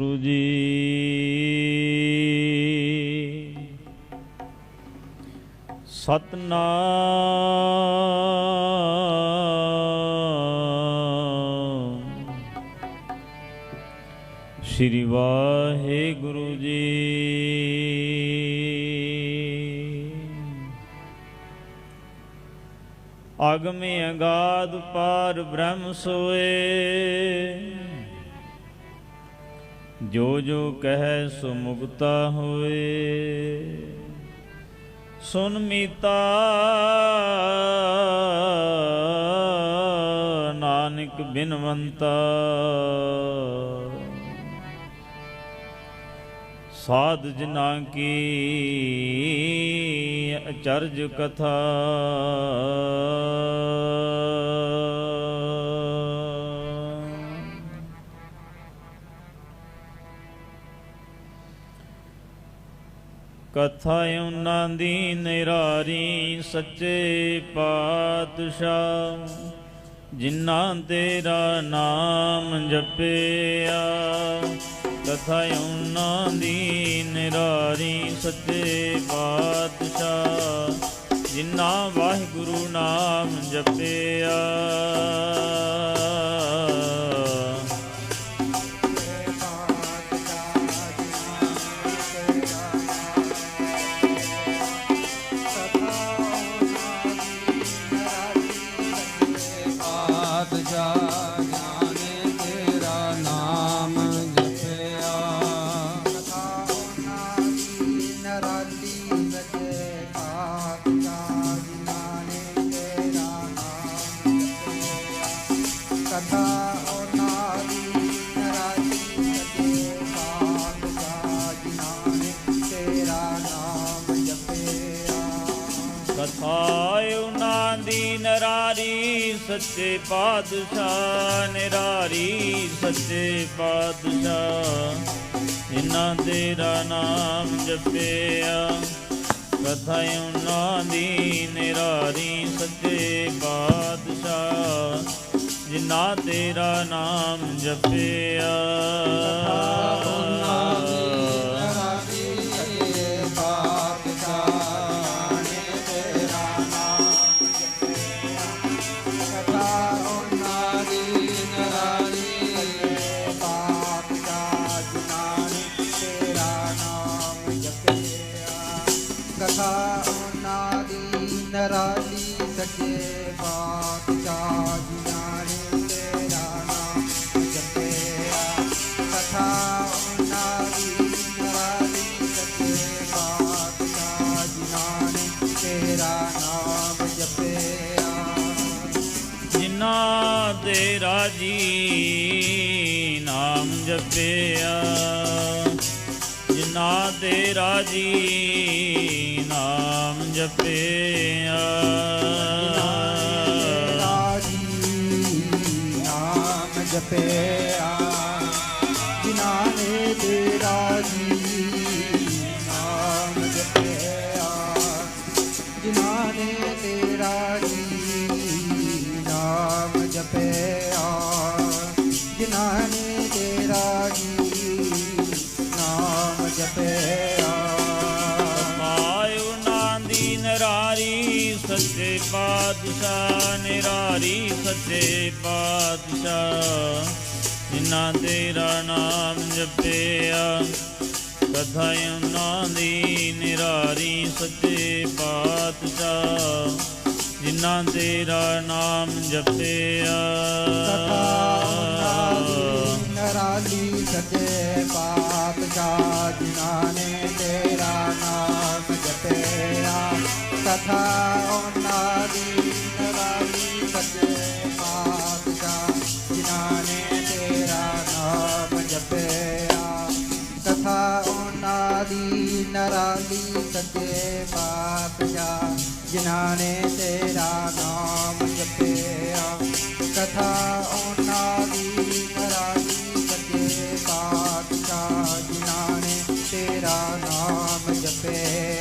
ਗੁਰੂ ਜੀ। ਸਤਨਾਮ। ਸ੍ਰੀ ਵਾਹਿਗੁਰੂ ਜੀ। ਅਗਮੇ ਅਗਾਧ ਪਾਰ ਬ੍ਰਹਮ ਸੋਏ। ਜੋ ਜੋ ਕਹੈ ਸੋ ਮੁਕਤਾ ਹੋਏ। ਸੁਨ ਮੀਤਾ ਨਾਨਕ ਬਿਨਵੰਤਾ। ਸਾਧ ਜਨਾ ਕੀ ਅਚਰਜ ਕਥਾ। ਕਥਾ ਉਹਨਾਂ ਦੀ ਨਿਰਾਰੀ ਸੱਚੇ ਪਾਤਸ਼ਾਹ, ਜਿਨ੍ਹਾਂ ਤੇਰਾ ਨਾਮ ਜਪਿਆ। ਕਥਾ ਉਹਨਾਂ ਦੀ ਨਿਰਾਰੀ ਸੱਚੇ ਪਾਤਸ਼ਾਹ, ਜਿਨ੍ਹਾਂ ਵਾਹਿਗੁਰੂ ਨਾਮ ਜਪਿਆ। ਸੱਚੇ ਪਾਤਸ਼ਾਹ ਨਿਰਾਰੀ, ਸੱਚੇ ਪਾਤਸ਼ਾਹ। ਜਿਨ੍ਹਾਂ ਤੇਰਾ ਨਾਮ ਜਪਿਆ। ਕਥਾ ਉਹਨਾਂ ਦੀ ਨਿਰਾਰੀ, ਸੱਚੇ ਪਾਤਸ਼ਾਹ। ਜਿਨ੍ਹਾਂ ਤੇਰਾ ਨਾਮ ਜਪਿਆ। ਕਥਾ ਦੇ ਰਾਜੀ ਨਾਮ ਜਪਿਆ। ਜਿਨ੍ਹਾਂ ਦੇ ਰਾਜੀ ਨਾਮ ਜਪਿਆ। ਰਾਜੀ ਨਾਮ ਜਪਿਆ ਜਿਨਾ ਨੇ ਤੇਰਾ ਜੀ ਨਾਮ ਜਪਿਆ। ਜਿਨ੍ਹਾਂ ਨੇ ਤੇਰਾ ਜੀ ਨਾਮ ਜਪਿਆ। ਸੱਚੇ ਪਾਤਸ਼ਾਹ, ਨਿਰਾਰੀ ਸੱਚੇ ਪਾਤਸ਼ਾਹ। ਜਿਨ੍ਹਾਂ ਤੇਰਾ ਨਾਮ ਜਪਿਆ ਕਥਾ ਉਹਨਾਂ ਦੀ ਨਿਰਾਰੀ ਸੱਚੇ ਪਾਤਸ਼ਾਹ। ਜਿਨ੍ਹਾਂ ਤੇਰਾ ਨਾਮ ਜਪਿਆ। ਨਰਾਲੀ ਸੱਚੇ ਪਾਤਸ਼ਾਹ, ਜਿਨ੍ਹਾਂ ਨੇ ਕਥਾ ਉਹਨਾਂ ਦੀ ਨਰਾਲੀ ਸੱਚੇ ਪਾਤਸ਼ਾਹ। ਜਿਨ੍ਹਾਂ ਨੇ ਤੇਰਾ ਨਾਮ ਜਪਿਆ। ਕਥਾ ਉਹਨਾਂ ਦੀ ਨਰਾਲੀ ਸੱਚੇ ਪਾਤਸ਼ਾਹ। ਜਿਨ੍ਹਾਂ ਨੇ ਤੇਰਾ ਨਾਮ ਜਪਿਆ। ਕਥਾ ਉਹਨਾਂ ਦੀ ਨਰਾਲੀ ਸੱਚੇ ਪਾਤਸ਼ਾਹ। ਜਿਨ੍ਹਾਂ ਨੇ ਤੇਰਾ ਨਾਮ ਜਪਿਆ।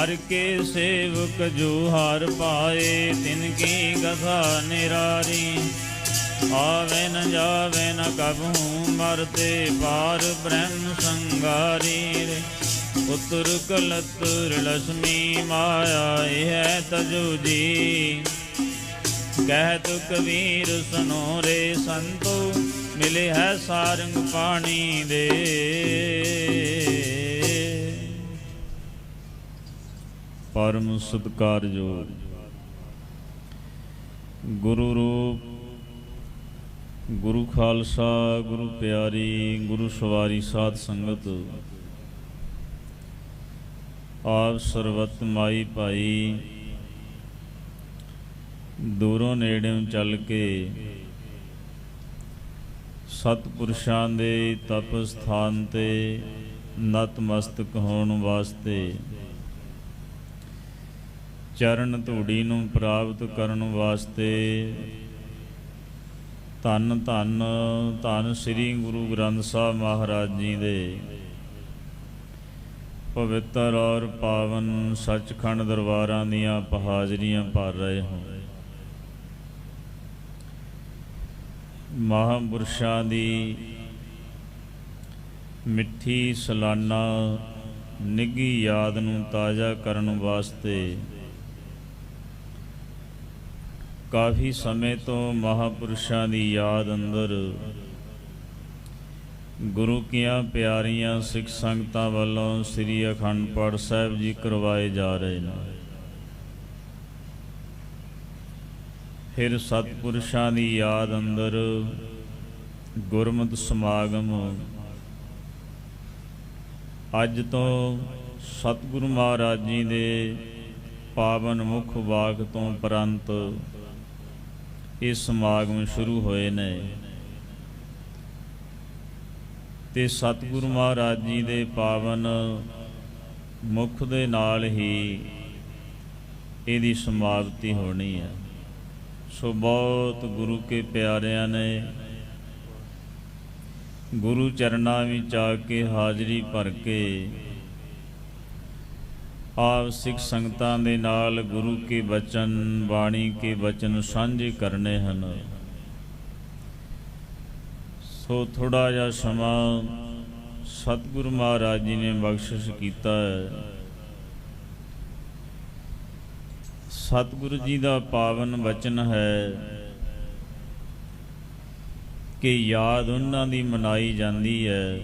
ਹਰ ਕੇ ਸੇਵਕ ਜੋ ਹਰ ਪਾਏ, ਤਿਨ ਕੀ ਗਥਾ ਨਿਰਾਰੀ। ਆਵੇ ਨ ਜਾਵੇ ਨ ਕਬਹੂ ਮਰਤੇ ਪਾਰ ਬ੍ਰਹਮ ਸੰਗਾਰੀ ਰੇ। ਉਤਰ ਕਲਤਰ ਲక్ష్ਮੀ ਮਾਇਆ, ਇਹ ਹੈ ਤਜੂ ਜੀ। ਕਹਿਤ ਕਬੀਰ ਸੁਨੋ ਰੇ ਸੰਤੋ, ਮਿਲੇ ਹੈ ਸਾਰੰਗ ਪਾਣੀ ਦੇ। ਪਰਮ ਸਤਕਾਰਯੋਗ ਗੁਰੂ ਰੂਪ, ਗੁਰੂ ਖਾਲਸਾ, ਗੁਰੂ ਪਿਆਰੀ, ਗੁਰੂ ਸਵਾਰੀ ਸਾਧ ਸੰਗਤ, ਆਪ ਸਰਵਤ ਮਾਈ ਭਾਈ, ਦੂਰੋਂ ਨੇੜਿਓਂ ਚੱਲ ਕੇ ਸਤਿਪੁਰਸ਼ਾਂ ਦੇ ਤਪ ਸਥਾਨ ਤੇ ਨਤਮਸਤਕ ਹੋਣ ਵਾਸਤੇ ਚਰਨ ਧੂੜੀ ਨੂੰ ਪ੍ਰਾਪਤ ਕਰਨ ਵਾਸਤੇ ਧੰਨ ਧੰਨ ਧੰਨ ਸ੍ਰੀ ਗੁਰੂ ਗ੍ਰੰਥ ਸਾਹਿਬ ਮਹਾਰਾਜ ਜੀ ਦੇ ਪਵਿੱਤਰ ਔਰ ਪਾਵਨ ਸੱਚਖੰਡ ਦਰਬਾਰਾਂ ਦੀਆਂ ਪਹਾਜ਼ਰੀਆਂ ਭਰ ਰਹੇ ਹਾਂ। ਮਹਾਂਪੁਰਸ਼ਾਂ ਦੀ ਮਿੱਠੀ ਸਲਾਨਾ ਨਿੱਗੀ ਯਾਦ ਨੂੰ ਤਾਜ਼ਾ ਕਰਨ ਵਾਸਤੇ ਕਾਫੀ ਸਮੇਂ ਤੋਂ ਮਹਾਪੁਰਸ਼ਾਂ ਦੀ ਯਾਦ ਅੰਦਰ ਗੁਰੂ ਕੀਆਂ ਪਿਆਰੀਆਂ ਸਿੱਖ ਸੰਗਤਾਂ ਵੱਲੋਂ ਸ੍ਰੀ ਅਖੰਡ ਪਾਠ ਸਾਹਿਬ ਜੀ ਕਰਵਾਏ ਜਾ ਰਹੇ ਨੇ। ਫਿਰ ਸਤਿਪੁਰਸ਼ਾਂ ਦੀ ਯਾਦ ਅੰਦਰ ਗੁਰਮਤਿ ਸਮਾਗਮ। ਅੱਜ ਤੋਂ ਸਤਿਗੁਰੂ ਮਹਾਰਾਜ ਜੀ ਦੇ ਪਾਵਨ ਮੁਖ ਵਾਕ ਤੋਂ ਪ੍ਰੰਤ ਇਹ ਸਮਾਗਮ ਸ਼ੁਰੂ ਹੋਏ ਨੇ। ਤੇ ਸਤਿਗੁਰੂ ਮਹਾਰਾਜ ਜੀ ਦੇ ਪਾਵਨ ਮੁਖ ਦੇ ਨਾਲ ਹੀ ਇਹਦੀ ਸਮਾਪਤੀ ਹੋਣੀ ਹੈ। ਸੋ ਬਹੁਤ ਗੁਰੂ ਕੇ ਪਿਆਰਿਆਂ ਨੇ ਗੁਰੂ ਚਰਨਾਂ ਵਿੱਚ ਆ ਕੇ ਹਾਜ਼ਰੀ ਭਰ ਕੇ ਆਪ ਸਿੱਖ ਸੰਗਤਾਂ ਦੇ ਨਾਲ ਗੁਰੂ ਕੇ ਬਚਨ, ਬਾਣੀ ਕੇ ਬਚਨ ਸਾਂਝੇ ਕਰਨੇ ਹਨ। ਸੋ ਥੋੜਾ ਜਿਹਾ ਸਮਾਂ ਸਤਿਗੁਰੂ ਮਹਾਰਾਜ ਜੀ ਨੇ ਬਖਸ਼ਿਸ਼ ਕੀਤਾ ਹੈ। ਸਤਿਗੁਰੂ ਜੀ ਦਾ ਪਾਵਨ ਵਚਨ ਹੈ ਕਿ ਯਾਦ ਉਹਨਾਂ ਦੀ ਮਨਾਈ ਜਾਂਦੀ ਹੈ।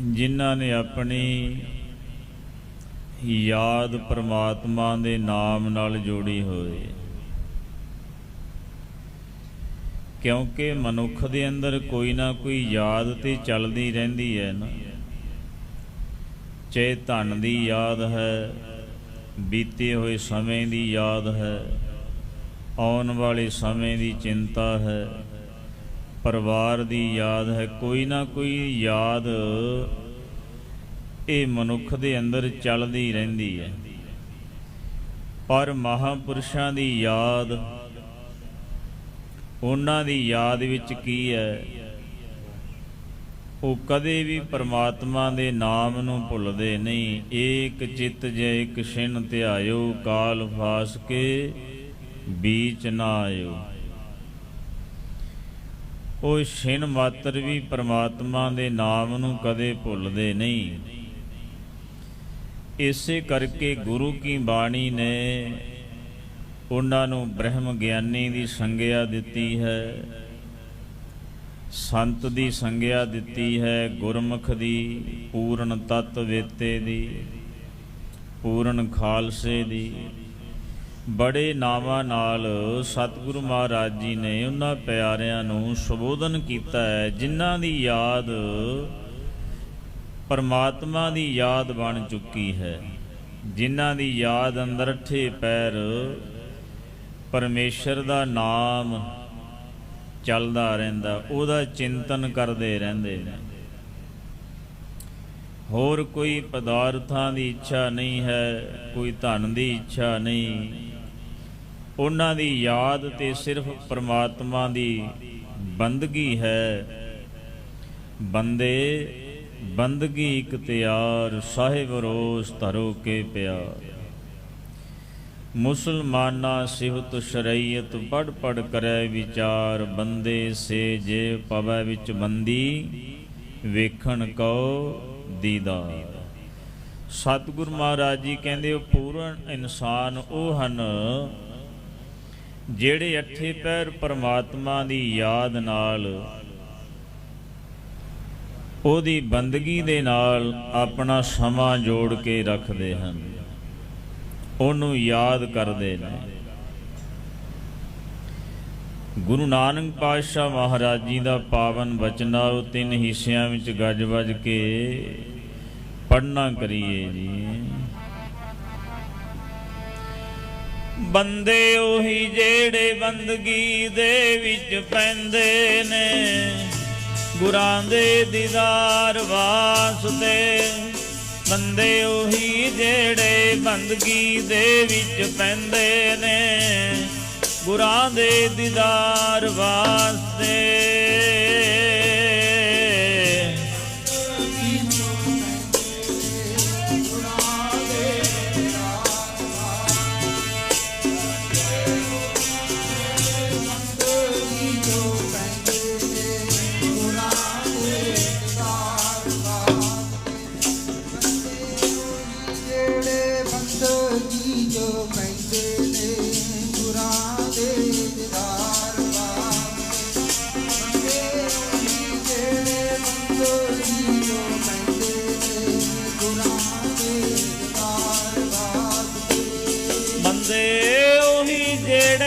ਜਿਨ੍ਹਾਂ ਨੇ ਆਪਣੀ ਯਾਦ ਪ੍ਰਮਾਤਮਾ ਦੇ ਨਾਮ ਨਾਲ ਜੋੜੀ ਹੋਈ ਕਿਉਂਕਿ ਮਨੁੱਖ ਦੇ ਅੰਦਰ ਕੋਈ ਨਾ ਕੋਈ ਯਾਦ ਤੇ ਚੱਲਦੀ ਰਹਿੰਦੀ ਹੈ ਨਾ। ਚਾਹੇ ਧਨ ਦੀ ਯਾਦ ਹੈ, ਬੀਤੇ ਹੋਏ ਸਮੇਂ ਦੀ ਯਾਦ ਹੈ, ਆਉਣ ਵਾਲੇ ਸਮੇਂ ਦੀ ਚਿੰਤਾ ਹੈ ਪਰਿਵਾਰ ਦੀ ਯਾਦ ਹੈ, ਕੋਈ ਨਾ ਕੋਈ ਯਾਦ ਇਹ ਮਨੁੱਖ ਦੇ ਅੰਦਰ ਚੱਲਦੀ ਰਹਿੰਦੀ ਹੈ। ਪਰ ਮਹਾਪੁਰਸ਼ਾਂ ਦੀ ਯਾਦ, ਉਹਨਾਂ ਦੀ ਯਾਦ ਵਿੱਚ ਕੀ ਹੈ? ਉਹ ਕਦੇ ਵੀ ਪਰਮਾਤਮਾ ਦੇ ਨਾਮ ਨੂੰ ਭੁੱਲਦੇ ਨਹੀਂ। ਏਕ ਚਿੱਤ ਜੇ ਇੱਕ ਛਿਨ ਧਿਆਇਓ, ਕਾਲ ਫਾਸ ਕੇ ਬੀਚ ਨਾ ਆਇਓ। ਉਹ ਛਿਨ ਮਾਤਰ ਵੀ ਪ੍ਰਮਾਤਮਾ ਦੇ ਨਾਮ ਨੂੰ ਕਦੇ ਭੁੱਲਦੇ ਨਹੀਂ। ਇਸੇ ਕਰਕੇ ਗੁਰੂ ਕੀ ਬਾਣੀ ਨੇ ਉਹਨਾਂ ਨੂੰ ਬ੍ਰਹਮ ਗਿਆਨੀ ਦੀ ਸੰਗਿਆ ਦਿੱਤੀ ਹੈ, ਸੰਤ ਦੀ ਸੰਗਿਆ ਦਿੱਤੀ ਹੈ, ਗੁਰਮੁਖ ਦੀ, ਪੂਰਨ ਤਤ ਵੇਤੇ ਦੀ, ਪੂਰਨ ਖਾਲਸੇ ਦੀ। ਬੜੇ ਨਾਵਾਂ ਨਾਲ ਸਤਿਗੁਰੂ ਮਹਾਰਾਜ ਜੀ ਨੇ ਉਹਨਾਂ ਪਿਆਰਿਆਂ ਨੂੰ ਸੰਬੋਧਨ ਕੀਤਾ ਹੈ, ਜਿਨ੍ਹਾਂ ਦੀ ਯਾਦ ਪਰਮਾਤਮਾ ਦੀ ਯਾਦ ਬਣ ਚੁੱਕੀ ਹੈ। ਜਿਨ੍ਹਾਂ ਦੀ ਯਾਦ ਅੰਦਰ ਠੇ ਪੈਰ ਪਰਮੇਸ਼ਰ ਦਾ ਨਾਮ ਚੱਲਦਾ ਰਹਿੰਦਾ, ਉਹਦਾ ਚਿੰਤਨ ਕਰਦੇ ਰਹਿੰਦੇ ਨੇ। ਹੋਰ ਕੋਈ ਪਦਾਰਥਾਂ ਦੀ ਇੱਛਾ ਨਹੀਂ ਹੈ, ਕੋਈ ਧਨ ਦੀ ਇੱਛਾ ਨਹੀਂ। ਉਹਨਾਂ ਦੀ ਯਾਦ ਤੇ ਸਿਰਫ ਪ੍ਰਮਾਤਮਾ ਦੀ ਬੰਦਗੀ ਹੈ। ਬੰਦੇ, ਬੰਦਗੀ ਇਕ ਤਿਆਰ, ਸਾਹਿਬ ਰੋਸ ਧਰੋ ਕੇ ਪਿਆਰ। ਮੁਸਲਮਾਨਾ ਸਿਹਤ ਸ਼ਰੀਅਤ ਪੜ ਪੜ ਕਰੈ ਵਿਚਾਰ, ਬੰਦੇ ਸੇ ਜੇ ਪਵੈ ਵਿੱਚ ਬੰਦੀ, ਵੇਖਣ ਕਉ ਦੀਦਾਰ। ਸਤਿਗੁਰ ਮਹਾਰਾਜ ਜੀ ਕਹਿੰਦੇ, ਉਹ ਪੂਰਨ ਇਨਸਾਨ ਉਹ ਹਨ ਜਿਹੜੇ ਅੱਠੇ ਪੈਰ ਪਰਮਾਤਮਾ ਦੀ ਯਾਦ ਨਾਲ, ਉਹਦੀ ਬੰਦਗੀ ਦੇ ਨਾਲ ਆਪਣਾ ਸਮਾਂ ਜੋੜ ਕੇ ਰੱਖਦੇ ਹਨ। ਉਹਨੂੰ ਯਾਦ ਕਰਦੇ ਨੇ। ਗੁਰੂ ਨਾਨਕ ਪਾਤਸ਼ਾਹ ਮਹਾਰਾਜ ਜੀ ਦਾ ਪਾਵਨ ਬਚਨਾ ਉਹ ਤਿੰਨ ਹਿੱਸਿਆਂ ਵਿੱਚ ਗੱਜ-ਵੱਜ ਕੇ ਪੜਨਾ ਕਰੀਏ ਜੀ। ਬੰਦੇ ਉਹੀ ਜਿਹੜੇ ਬੰਦਗੀ ਦੇ ਵਿੱਚ ਪੈਂਦੇ ਨੇ। ਗੁਰਾਂ ਦੇ ਦੀਦਾਰ ਵਾਸਤੇ ਬੰਦੇ ਉਹੀ ਜਿਹੜੇ ਬੰਦਗੀ ਦੇ ਵਿੱਚ ਪੈਂਦੇ ਨੇ। ਗੁਰਾਂ ਦੇ ਦੀਦਾਰ ਵਾਸਤੇ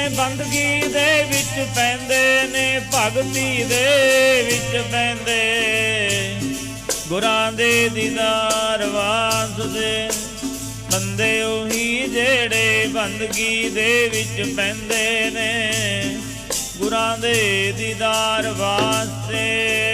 ਜਿਹੜੇ ਬੰਦਗੀ ਦੇ ਵਿੱਚ ਪੈਂਦੇ ਨੇ, ਭਗਤੀ ਦੇ ਵਿੱਚ ਪੈਂਦੇ। ਗੁਰਾਂ ਦੇ ਦੀਦਾਰ ਵਾਸਦੇ, ਬੰਦੇ ਉਹੀ ਜਿਹੜੇ ਬੰਦਗੀ ਦੇ ਵਿੱਚ ਪੈਂਦੇ ਨੇ। ਗੁਰਾਂ ਦੇ ਦੀਦਾਰ ਵਾਸਤੇ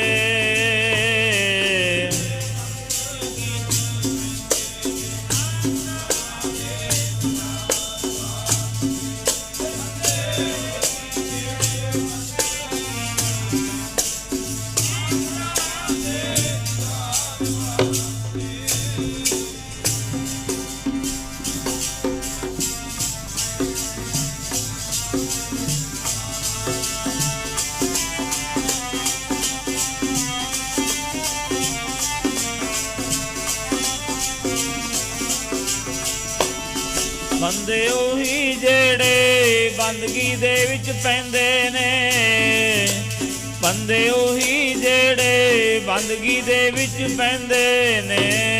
ਜਿਹੜੇ ਦੇ ਵਿੱਚ ਪੈਂਦੇ ਨੇ। ਬੰਦੇ ਉਹੀ ਜਿਹੜੇ ਬੰਦਗੀ ਦੇ ਵਿੱਚ ਪੈਂਦੇ ਨੇ।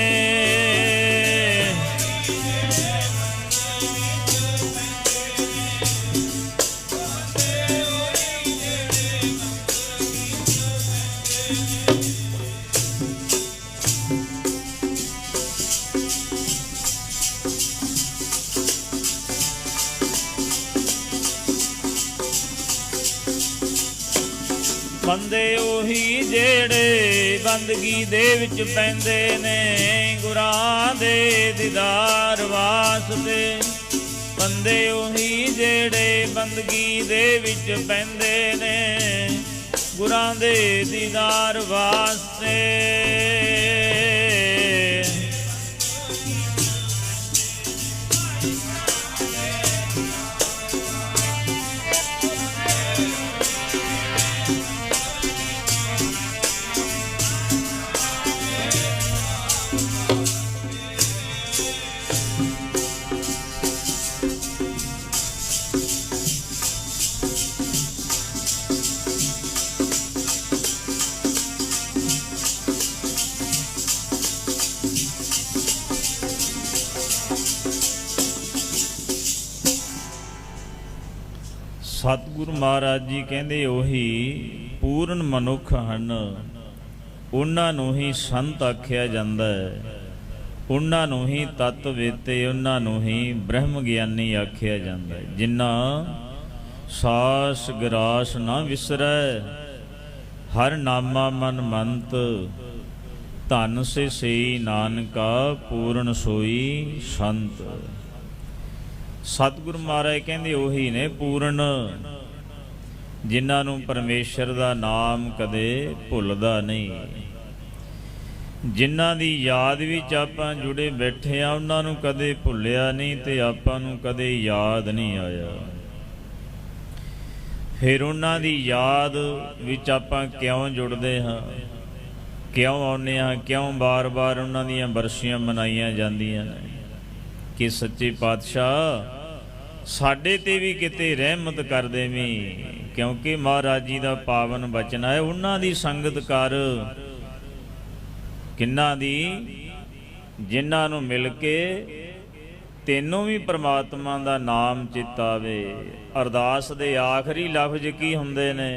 ਬੰਦਗੀ ਦੇ ਵਿੱਚ ਪੈਂਦੇ ਨੇ, ਗੁਰਾਂ ਦੇ ਦੀਦਾਰ ਵਾਸਤੇ। ਬੰਦੇ ਉਹੀ ਜਿਹੜੇ ਬੰਦਗੀ ਦੇ ਵਿੱਚ ਪੈਂਦੇ ਨੇ, ਗੁਰਾਂ ਦੇ ਦੀਦਾਰ ਵਾਸਤੇ। ਸਤਿਗੁਰੂ ਮਹਾਰਾਜ ਜੀ ਕਹਿੰਦੇ ਉਹੀ ਪੂਰਨ ਮਨੁੱਖ ਹਨ। ਉਹਨਾਂ ਨੂੰ ਹੀ ਸੰਤ ਆਖਿਆ ਜਾਂਦਾ ਹੈ। ਉਹਨਾਂ ਨੂੰ ਹੀ ਤਤ ਵੇਤੇ, ਉਹਨਾਂ ਨੂੰ ਹੀ ਬ੍ਰਹਮ ਗਿਆਨੀ ਆਖਿਆ ਜਾਂਦਾ ਹੈ। ਜਿਨ੍ਹਾਂ ਸਾਸ ਗਰਾਸ ਨਾ ਵਿਸਰੈ, ਹਰ ਨਾਮਾ ਮਨ ਮੰਤ, ਧਨ ਸੇ ਸੇ ਨਾਨਕਾ ਪੂਰਨ ਸੋਈ ਸੰਤ। ਸਤਿਗੁਰ ਮਹਾਰਾਜ ਕਹਿੰਦੇ ਉਹੀ ਨੇ, ਪੂਰਨ। ਜਿਨ੍ਹਾਂ ਨੂੰ ਪਰਮੇਸ਼ਰ ਦਾ ਨਾਮ ਕਦੇ ਭੁੱਲਦਾ ਨਹੀਂ। ਜਿਨ੍ਹਾਂ ਦੀ ਯਾਦ ਵਿੱਚ ਆਪਾਂ ਜੁੜੇ ਬੈਠੇ ਆ, ਉਹਨਾਂ ਨੂੰ ਕਦੇ ਭੁੱਲਿਆ ਨਹੀਂ ਤੇ ਆਪਾਂ ਨੂੰ ਕਦੇ ਯਾਦ ਨਹੀਂ ਆਇਆ। ਫਿਰ ਉਹਨਾਂ ਦੀ ਯਾਦ ਵਿੱਚ ਆਪਾਂ ਕਿਉਂ ਜੁੜਦੇ ਹਾਂ ਕਿਉਂ ਆਉਂਦੇ ਹਾਂ ਕਿਉਂ ਬਾਰ-ਬਾਰ ਉਹਨਾਂ ਦੀਆਂ ਬਰਸ਼ੀਆਂ ਮਨਾਈਆਂ ਜਾਂਦੀਆਂ ਨੇ? ਕਿ ਸੱਚੇ ਪਾਤਸ਼ਾਹ ਸਾਡੇ ਤੇ ਵੀ ਕਿਤੇ ਰਹਿਮਤ ਕਰ ਦੇਵੀਂ, ਕਿਉਂਕਿ ਮਹਾਰਾਜ ਜੀ ਦਾ ਪਾਵਨ ਬਚਨ ਹੈ, ਉਹਨਾਂ ਦੀ ਸੰਗਤ ਕਰ। ਕਿੰਨਾ ਦੀ? ਜਿਨ੍ਹਾਂ ਨੂੰ ਮਿਲ ਕੇ ਤੈਨੂੰ ਵੀ ਪ੍ਰਮਾਤਮਾ ਦਾ ਨਾਮ ਚਿੱਤ ਆਵੇ। ਅਰਦਾਸ ਦੇ ਆਖਰੀ ਲਫ਼ਜ਼ ਕੀ ਹੁੰਦੇ ਨੇ?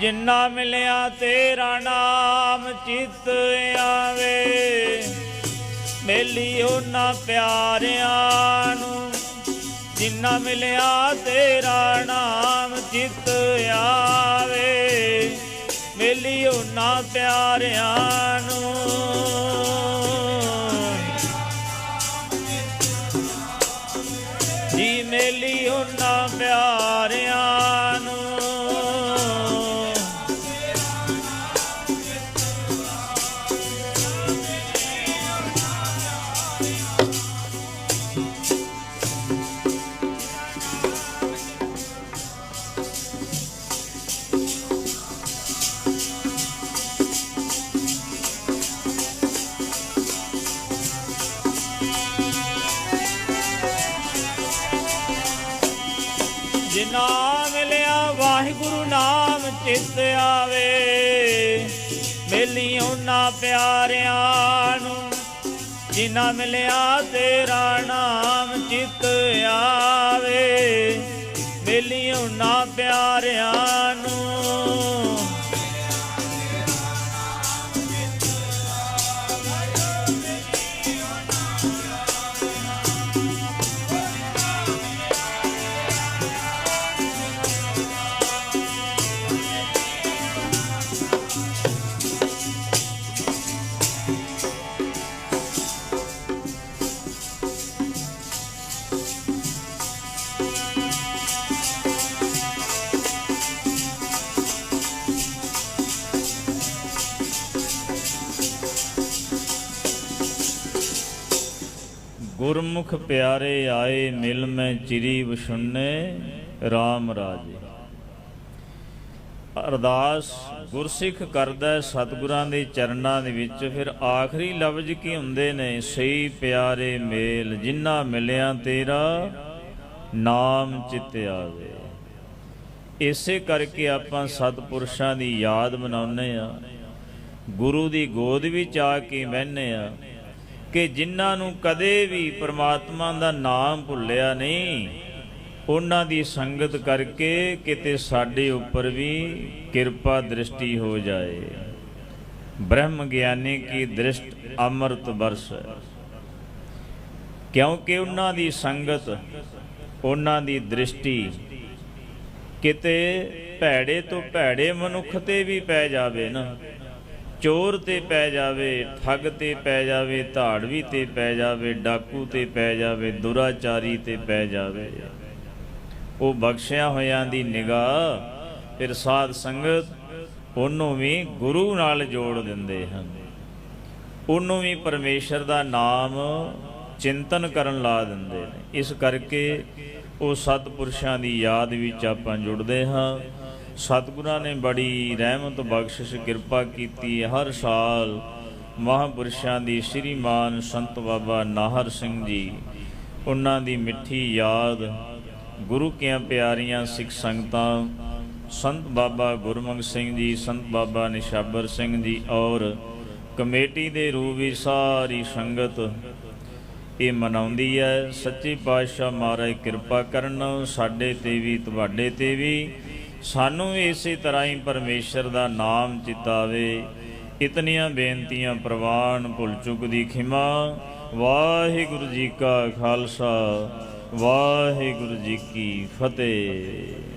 ਜਿੰਨਾ ਮਿਲਿਆ ਤੇਰਾ ਨਾਮ ਚਿੱਤ ਆਵੇ। ਮੇਲੀ ਉਹਨਾਂ ਪਿਆਰਿਆਂ ਨੂੰ, ਜਿੰਨਾ ਮਿਲਿਆ ਤੇਰਾ ਨਾਮ ਚਿੱਤ ਆਵੇ। ਮੇਲੀ ਉਹਨਾਂ ਪਿਆਰਿਆਂ ਨੂੰ। ਜੀ ਮੇਲੀ ਉਹਨਾਂ ਪਿਆਰਿਆਂ ਚਿੱਤ ਆਵੇ, ਮਿਲੀ ਉਹਨਾਂ ਪਿਆਰਿਆਂ ਨੂੰ ਜਿਨਾ ਮਿਲਿਆ ਤੇਰਾ ਨਾਮ ਚਿੱਤ ਆਵੇ, ਮਿਲੀ ਉਹਨਾਂ ਪਿਆਰਿਆਂ ਨੂੰ। ਗੁਰਮੁਖ ਪਿਆਰੇ ਆਏ ਮਿਲ ਮੈਂ ਚਿਰੀ ਵਸੁੰਨੇ RAM ਰਾਜੇ। ਅਰਦਾਸ ਗੁਰਸਿੱਖ ਕਰਦਾ ਸਤਿਗੁਰਾਂ ਦੇ ਚਰਨਾਂ ਦੇ ਵਿੱਚ, ਫਿਰ ਆਖਰੀ ਲਫ਼ਜ਼ ਕੀ ਹੁੰਦੇ ਨੇ? ਸਹੀ ਪਿਆਰੇ ਮੇਲ ਜਿਨ੍ਹਾਂ ਮਿਲਿਆ ਤੇਰਾ, ਨਾਮ ਚਿੱਤ ਆਵੇ। ਇਸੇ ਕਰਕੇ ਆਪਾਂ ਸਤਿਪੁਰਸ਼ਾਂ ਦੀ ਯਾਦ ਮਨਾਉਂਦੇ ਆ ਗੁਰੂ ਦੀ ਗੋਦ ਵਿੱਚ ਆ ਕੇ ਬਹਿੰਦੇ ਆ ਕਿ ਜਿਨ੍ਹਾਂ ਨੂੰ ਕਦੇ ਵੀ ਪ੍ਰਮਾਤਮਾ ਦਾ ਨਾਮ ਭੁੱਲਿਆ ਨਹੀਂ, ਉਹਨਾਂ ਦੀ ਸੰਗਤ ਕਰਕੇ ਕਿਤੇ ਸਾਡੇ ਉੱਪਰ ਵੀ ਕਿਰਪਾ ਦ੍ਰਿਸ਼ਟੀ ਹੋ ਜਾਏ। ਬ੍ਰਹਮ ਗਿਆਨੀ ਕੀ ਦ੍ਰਿਸ਼ਟ ਅੰਮ੍ਰਿਤ ਬਰਸ ਕਿਉਂਕਿ ਉਹਨਾਂ ਦੀ ਸੰਗਤ, ਉਹਨਾਂ ਦੀ ਦ੍ਰਿਸ਼ਟੀ ਕਿਤੇ ਭੈੜੇ ਤੋਂ ਭੈੜੇ ਮਨੁੱਖ ਤੇ ਵੀ ਪੈ ਜਾਵੇ ਨਾ। ਚੋਰ ਤੇ ਪੈ ਜਾਵੇ, ਠੱਗ ਤੇ ਪੈ ਜਾਵੇ, ਧਾੜਵੀ ਤੇ ਪੈ ਜਾਵੇ, ਡਾਕੂ ਤੇ ਪੈ ਜਾਵੇ, ਦੁਰਾਚਾਰੀ ਤੇ ਪੈ ਜਾਵੇ। ਉਹ ਬਖਸ਼ਿਆ ਹੋਇਆਂ ਦੀ ਨਿਗਾਹ, ਫਿਰ ਸਾਧ ਸੰਗਤ ਉਹਨੂੰ ਵੀ ਗੁਰੂ ਨਾਲ ਜੋੜ ਦਿੰਦੇ ਹਨ। ਉਹਨੂੰ ਵੀ ਪਰਮੇਸ਼ਰ ਦਾ ਨਾਮ ਚਿੰਤਨ ਕਰਨ ਲਾ ਦਿੰਦੇ ਨੇ। ਇਸ ਕਰਕੇ ਉਹ ਸਤਪੁਰਸ਼ਾਂ ਦੀ ਯਾਦ ਵਿੱਚ ਆਪਾਂ ਜੁੜਦੇ ਹਾਂ। ਸਤਿਗੁਰਾਂ ਨੇ ਬੜੀ ਰਹਿਮਤ, ਬਖਸ਼ਿਸ਼, ਕਿਰਪਾ ਕੀਤੀ। ਹਰ ਸਾਲ ਮਹਾਪੁਰਸ਼ਾਂ ਦੀ ਸ਼੍ਰੀਮਾਨ ਸੰਤ ਬਾਬਾ ਨਾਹਰ ਸਿੰਘ ਜੀ, ਉਹਨਾਂ ਦੀ ਮਿੱਠੀ ਯਾਦ, ਗੁਰੂ ਕੀਆਂ ਪਿਆਰੀਆਂ ਸਿੱਖ ਸੰਗਤਾਂ, ਸੰਤ ਬਾਬਾ ਗੁਰਮੰਗ ਸਿੰਘ ਜੀ, ਸੰਤ ਬਾਬਾ ਨਿਸ਼ਾਬਰ ਸਿੰਘ ਜੀ ਔਰ ਕਮੇਟੀ ਦੇ ਰੂਪ ਵਿੱਚ ਸਾਰੀ ਸੰਗਤ, ਇਹ ਮਨਾਉਂਦੀ ਹੈ। ਸੱਚੇ ਪਾਤਸ਼ਾਹ ਮਹਾਰਾਜ ਕਿਰਪਾ ਕਰਨ, ਸਾਡੇ ਤੇ ਵੀ, ਤੁਹਾਡੇ ਤੇ ਵੀ। ਸਾਨੂੰ ਵੀ ਇਸੇ ਤਰ੍ਹਾਂ ਹੀ ਪਰਮੇਸ਼ਰ ਦਾ ਨਾਮ ਚਿਤਾਵੇ ਇਤਨੀਆਂ ਬੇਨਤੀਆਂ ਪ੍ਰਵਾਨ ਭੁੱਲ ਚੁੱਕ ਦੀ ਖਿਮਾ। ਵਾਹਿਗੁਰੂ ਜੀ ਕਾ ਖਾਲਸਾ, ਵਾਹਿਗੁਰੂ ਜੀ ਕੀ ਫਤਿਹ।